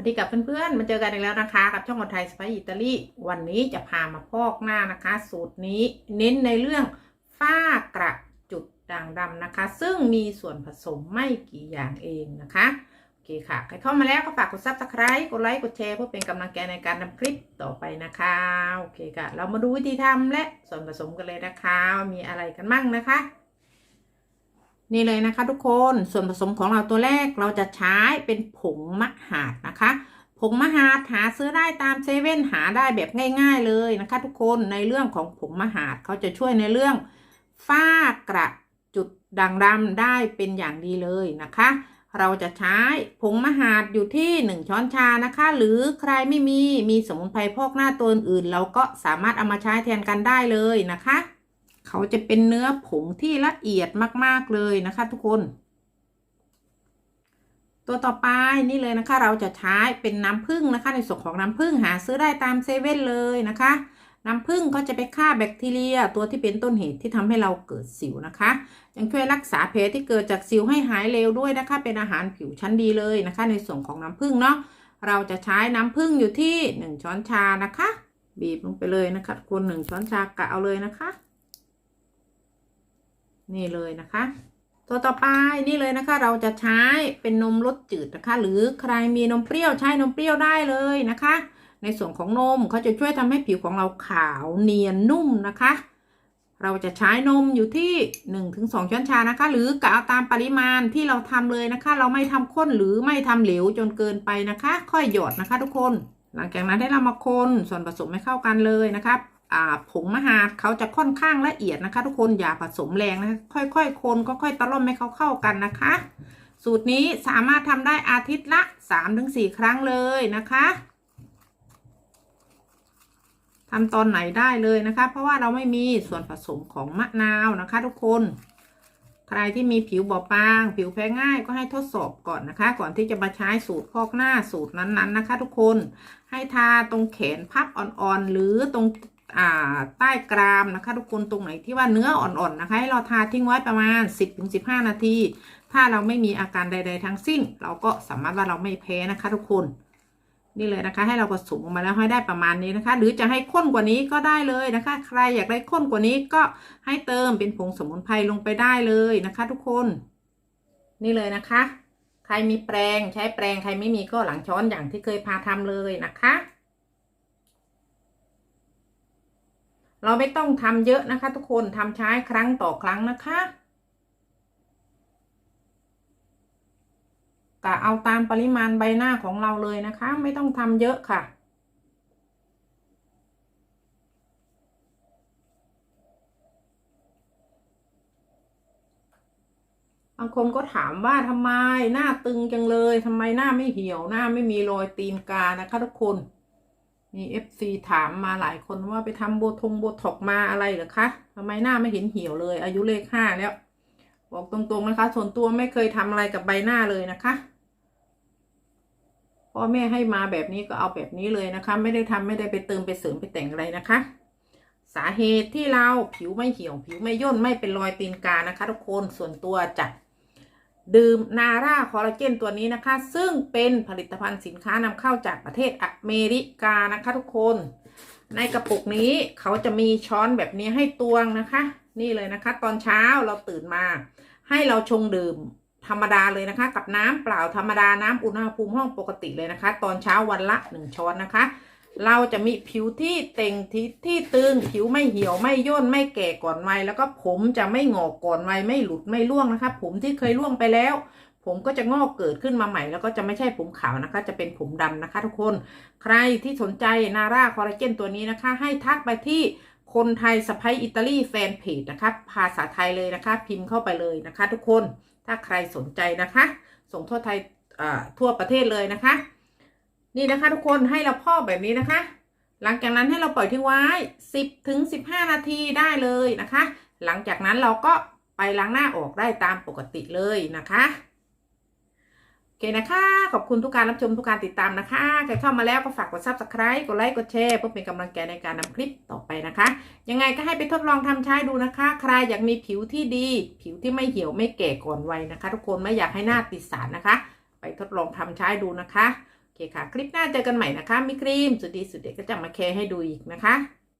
วัสดีกับเพื่อนๆ มาเจอกันอีกแล้วนะคะ กับช่องคนไทยสไปอิตาลี วันนี้จะพามาพอกหน้านะคะ สูตรนี้เน้นในเรื่องฝ้ากระจุดด่างดำนะคะ ซึ่งมีส่วนผสมไม่กี่อย่างเองนะคะ โอเคค่ะ ใครเข้ามาแล้วก็ฝากกดซับสไคร b e กดไลค์กดแชร์เพื่อเป็นกำลังใจในการทำคลิปต่อไปนะคะ โอเคค่ะ เรามาดูวิธีทำและส่วนผสมกันเลยนะคะ มีอะไรกันมั่งนะคะ นี่เลยนะคะทุกคนส่วนผสมของเราตัวแรกเราจะใช้เป็นผงมะหาดนะคะผงมะหาดหาซื้อได้ตามเซเว่นหาได้แบบง่าย ๆเลยนะคะ ทุกคนในเรื่องของผงมะหาดเขาจะช่วยในเรื่องฝ้ากระจุดด่างดำได้เป็นอย่างดีเลยนะคะ เราจะใช้ผงมะหาดอยู่ที่ 1 ช้อนชานะคะ หรือใครไม่มีมีสมุนไพรพอกหน้าตัวอื่น เราก็สามารถเอามาใช้แทนกันได้เลยนะคะ เขาจะเป็นเนื้อผงที่ละเอียดมาก ๆ เลยนะคะ ทุกคน ตัวต่อไปนี่เลยนะคะ เราจะใช้เป็นน้ำผึ้งนะคะ ในส่วนของน้ำผึ้งหาซื้อได้ตามเซเว่นเลยนะคะ น้ำผึ้งก็จะไปฆ่าแบคทีเรีย ตัวที่เป็นต้นเหตุที่ทำให้เราเกิดสิวนะคะ ยังช่วยรักษาแผลที่เกิดจากสิวให้หายเร็วด้วยนะคะ เป็นอาหารผิวชั้นดีเลยนะคะ ในส่วนของน้ำผึ้งเนาะเราจะใช้น้ำผึ้งอยู่ที่ 1 ช้อนชานะคะ บีบลงไปเลยนะคะคนหนึ่งช้อนชากะเอาเลยนะคะ นี่เลยนะคะ ตัวต่อไปนี่เลยนะคะ เราจะใช้เป็นนมรสจืดนะคะ หรือใครมีนมเปรี้ยวใช้นมเปรี้ยวได้เลยนะคะ ในส่วนของนมเขาจะช่วยทำให้ผิวของเราขาวเนียนนุ่มนะคะ เราจะใช้นมอยู่ที่ 1-2 ช้อนชานะคะ หรือกะเอาตามปริมาณที่เราทำเลยนะคะ เราไม่ทำข้นหรือไม่ทำเหลวจนเกินไปนะคะ ค่อยหยดนะคะ ทุกคน หลังจากนั้นให้เรามาคนส่วนผสมให้เข้ากันเลยนะคะอ่า ผงมะหาดเขาจะค่อนข้างละเอียดนะคะ ทุกคนอย่าผสมแรงนะคะค่อยๆคนก็ค่อยๆตะล่อมให้เขาเข้ากันนะคะ สูตรนี้สามารถทำได้อาทิตย์ละ 3-4 ครั้งเลยนะคะทำตอนไหนได้เลยนะคะ เพราะว่าเราไม่มีส่วนผสมของมะนาวนะคะ ทุกคน ใครที่มีผิวบอบบาง ผิวแพ้ง่ายก็ให้ทดสอบก่อนนะคะ ก่อนที่จะมาใช้สูตรพอกหน้าสูตรนั้นๆนะคะ ทุกคนให้ทาตรงแขนพับอ่อนๆ หรือตรง ใต้กรามนะคะทุกคนตรงไหนที่ว่าเนื้ออ่อนๆนะคะ ให้เราทาทิ้งไว้ประมาณ 10-15 นาที ถ้าเราไม่มีอาการใด ๆ ทั้งสิ้น เราก็สามารถว่าเราไม่แพ้นะคะทุกคนนี่เลยนะคะ ให้เราผสมออกมาแล้วให้ได้ประมาณนี้นะคะ หรือจะให้ข้นกว่านี้ก็ได้เลยนะคะ ใครอยากได้ข้นกว่านี้ก็ให้เติมเป็นผงสมุนไพรลงไปได้เลยนะคะ ทุกคน นี่เลยนะคะ ใครมีแปรงใช้แปรงใครไม่มีก็หลังช้อนอย่างที่เคยพาทำเลยนะคะ เราไม่ต้องทำเยอะนะคะ ทุกคนทำใช้ครั้งต่อครั้งนะคะกะเอาตามปริมาณใบหน้าของเราเลยนะคะ ไม่ต้องทำเยอะค่ะ บางคนก็ถามว่าทำไมหน้าตึงจังเลยทำไมหน้าไม่เหี่ยวหน้าไม่มีรอยตีนกานะคะทุกคน มีเอฟซีถามมาหลายคนว่าไปทำโบทงโบท็อกมาอะไรเหรอคะทำไมหน้าไม่เห็นเหี่ยวเลย อายุเลขห้าแล้ว บอกตรงๆนะคะ ส่วนตัวไม่เคยทำอะไรกับใบหน้าเลยนะคะพ่อแม่ให้มาแบบนี้ก็เอาแบบนี้เลยนะคะ ไม่ได้ทำไม่ได้ไปเติมไปเสริมไปแต่งอะไรนะคะ สาเหตุที่เราผิวไม่เหี่ยว ผิวไม่ย่นไม่เป็นรอยตีนกานะคะ ทุกคนส่วนตัวจะ ดื่มนาร่าคอลลาเจนตัวนี้นะคะ ซึ่งเป็นผลิตภัณฑ์สินค้านำเข้าจากประเทศอเมริกานะคะทุกคน ในกระปุกนี้เขาจะมีช้อนแบบนี้ให้ตวงนะคะ นี่เลยนะคะ ตอนเช้าเราตื่นมา ให้เราชงดื่มธรรมดาเลยนะคะ กับน้ำเปล่าธรรมดาน้ำอุณหภูมิห้องปกติเลยนะคะ ตอนเช้าวันละหนึ่งช้อนนะคะ เราจะมีผิวที่เต่งที่ที่ตึงผิวไม่เหี่ยวไม่ย่นไม่แก่ก่อนวัยแล้วก็ผมจะไม่งอกก่อนวัยไม่หลุดไม่ร่วงนะคะ ผมที่เคยร่วงไปแล้ว ผมก็จะงอกเกิดขึ้นมาใหม่ แล้วก็จะไม่ใช่ผมขาวนะคะ จะเป็นผมดำนะคะ ทุกคนใครที่สนใจนาร่าคอลลาเจนตัวนี้นะคะ ให้ทักไปที่คนไทยสไปอิตาลีแฟนเพจนะคะภาษาไทยเลยนะคะ พิมพ์เข้าไปเลยนะคะ ทุกคนถ้าใครสนใจนะคะ ส่งทั่วไทยทั่วประเทศเลยนะคะ นี่นะคะ ทุกคนให้เราพอกแบบนี้นะคะ หลังจากนั้นให้เราปล่อยทิ้งไว้ 10ถึง15 นาทีได้เลยนะคะ หลังจากนั้นเราก็ไปล้างหน้าออกได้ตามปกติเลยนะคะโอเคนะคะ ขอบคุณทุกการรับชมทุกการติดตามนะคะใครเข้ามาแล้วก็ฝากกด subscribe กดไลค์กดแชร์เพื่อเป็นกำลังใจในการนำคลิปต่อไปนะคะ ยังไงก็ให้ไปทดลองทำใช้ดูนะคะ ใครอยากมีผิวที่ดี ผิวที่ไม่เหี่ยวไม่แก่ก่อนวัยนะคะ ทุกคนไม่อยากให้หน้าติดสารนะคะ ไปทดลองทำใช้ดูนะคะ โอเคค่ะ คลิปหน้าเจอกันใหม่นะคะมีครีม สุดดีสุดเด็ดก็จะมาแคร์ให้ดูอีกนะคะ